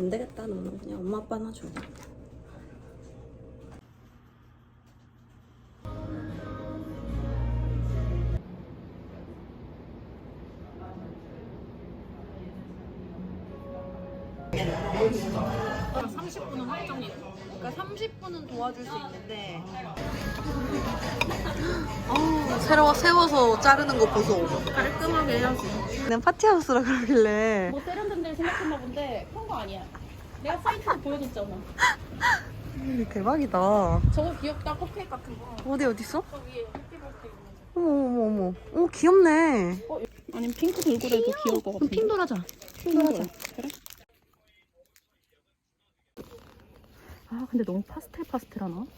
안 되겠다 너는 그냥 엄마 아빠나 줘. 그러니까 30분은 도와줄 수 있는데 새로 세워서 자르는 거 보소. 깔끔하게 해야지. 그냥 파티하우스라 그러길래. 뭐 세련된 데를 생각했나 본데 그런 거 아니야. 내가 사이트에 보여줬잖아. 음, 대박이다. 저거 귀엽다 컵케이크 같은 거. 어디 어디 있어? 저 위에 해피버스데이 있는 어머 어머 어머. 오 귀엽네. 거. 아니면 핑크 돌고래도 귀여울 것 같은데. 핑돌 하자. 핑돌 하자. 그래? 아 근데 너무 파스텔 파스텔하나? 마구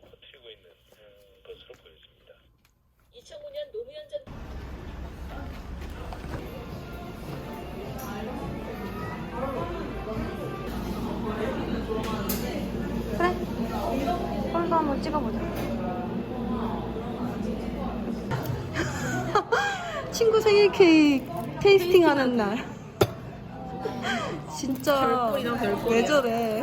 버티고 있는 음, 것으로 보여집니다. 2005년 노무현 전 펄도 한번 찍어보자. 친구 생일 케이크 테이스팅 하는 날. 진짜 별꼴이다, 별꼴이야. 왜 저래?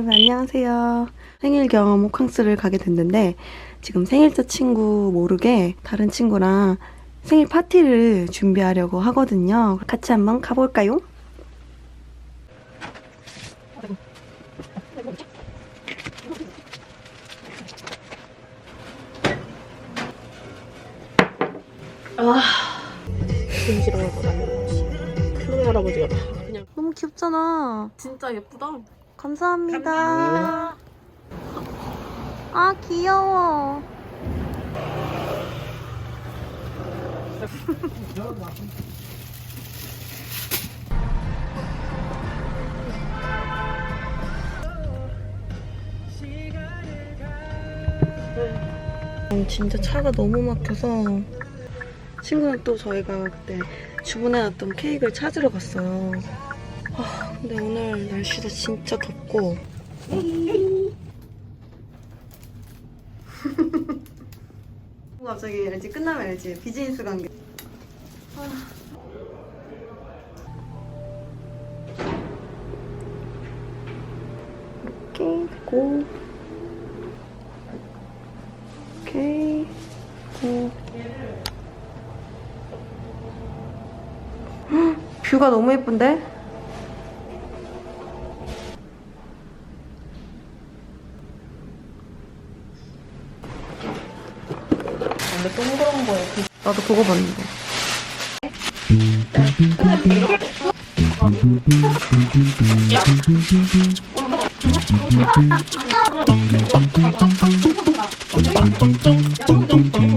여러분 안녕하세요. 생일 경험 호캉스를 가게 됐는데 지금 생일자 친구 모르게 다른 친구랑 생일 파티를 준비하려고 하거든요. 같이 한번 가볼까요? 김치랑 거 달려. 큰 할아버지가 다 그냥 너무 귀엽잖아. 진짜 예쁘다. 감사합니다. 아 귀여워. 음, 진짜 차가 너무 막혀서 친구는 또 저희가 그때 주문해 놨던 케이크를 찾으러 갔어요. 아, 근데 오늘 날씨도 진짜 덥고. 갑자기 알지? 끝나면 알지? 비즈니스 관계. 이렇게 고. 오케이. 고. 헉, 뷰가 너무 예쁜데? 근데 동그란 거에 그 나도 그거 봤는데.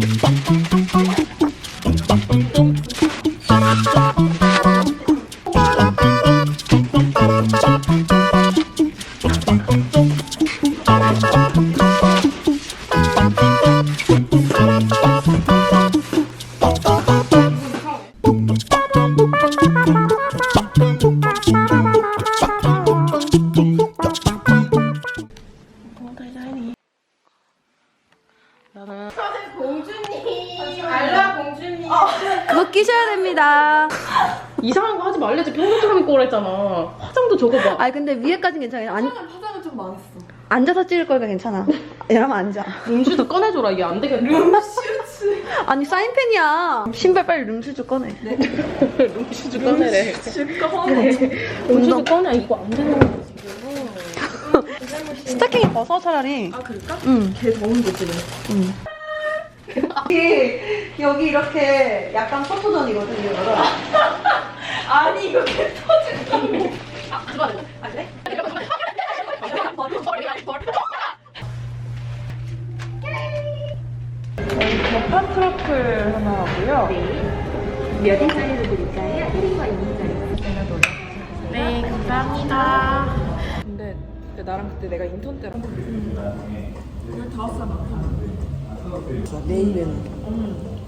그랬잖아. 화장도 저거 봐. 아 근데 위에까지는 괜찮아. 안, 화장은 좀 많았어. 앉아서 찍을 거니까 괜찮아. 이러면 앉아. 룸슈도 꺼내줘라 이게 안 되겠다. 아니 사인펜이야. 신발 빨리 룸슈즈 꺼내. 룸슈즈 꺼내래. 룸슈즈 꺼내 이거 안 되는 거야 지금. 스타킹 벗어 차라리. 아 그럴까? 응. 개 더운데 지금. 응. 여기, 여기 이렇게 약간 포토존이거든요. 아니 이렇게 터진다고. 아 그거 안 돼? 인턴 때랑 그때 내가 인턴 때랑 음. 음. 그냥 다 왔어, 나. 내일은. 음. 음. 음.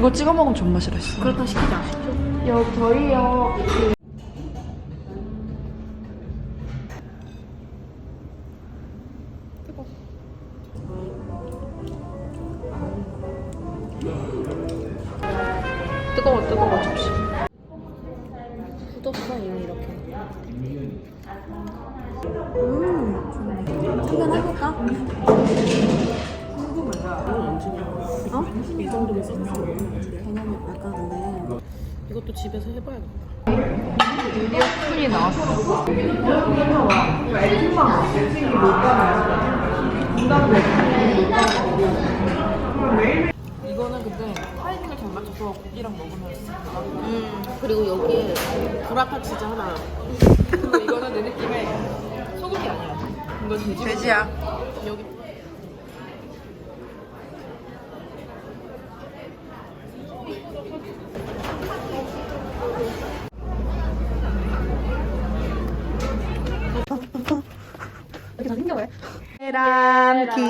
거 찍어 먹으면 존맛이라 했어. 그렇다 시키자. 뜨거워 뜨거워 접시. 굳었어 이미 이렇게. 이것도 집에서 해봐야겠다. 푼이 나왔어. 이거는 근데 타이밍을 잘 맞춰서 고기랑 먹으면 음 그리고 여기에 브라타 치즈 하나. 그리고 이거는 내 느낌에 소고기 아니야. 이건 돼지. 돼지야. 여기 계란김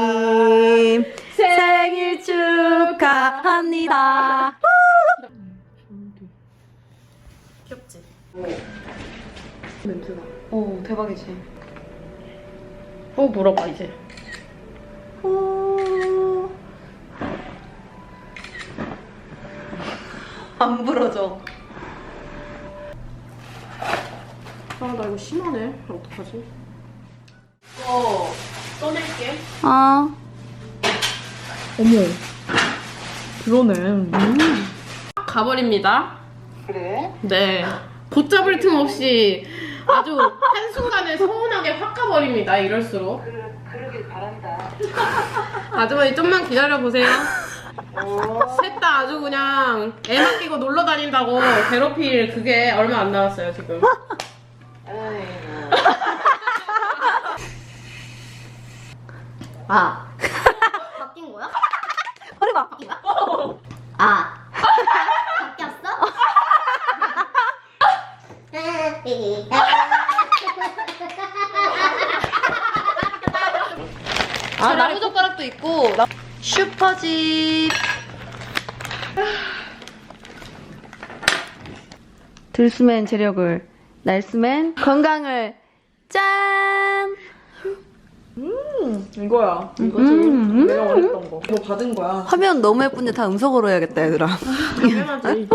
생일 축하합니다. 귀엽지? 오 대박이지. 어 물어봐 이제. 오. 안 부러져. 아나 이거 심하네. 어떡하지? 이 아 어머. 그러네. 가버립니다. 그래? 네. 붙잡을 틈 없이 아주 한순간에 서운하게 확 가버립니다. 이럴수록. 그러길 바란다. 아주머니 좀만 기다려보세요. 셋 다 아주 그냥 애 맡기고 놀러 다닌다고 괴롭힐 그게 얼마 안 남았어요, 지금. 아. 바뀐 거야? 허리 봐. 바뀐 거야? 아. 바뀌었어? 아 나무 젓가락도 있고 나- 슈퍼집. 들수맨 재력을 날수맨 건강을 짠. 이거야. 이거지. 음. 내가 원했던 거. 이거 받은 거야. 화면 너무 예쁜데 다 음성으로 해야겠다 얘들아. 당연하지.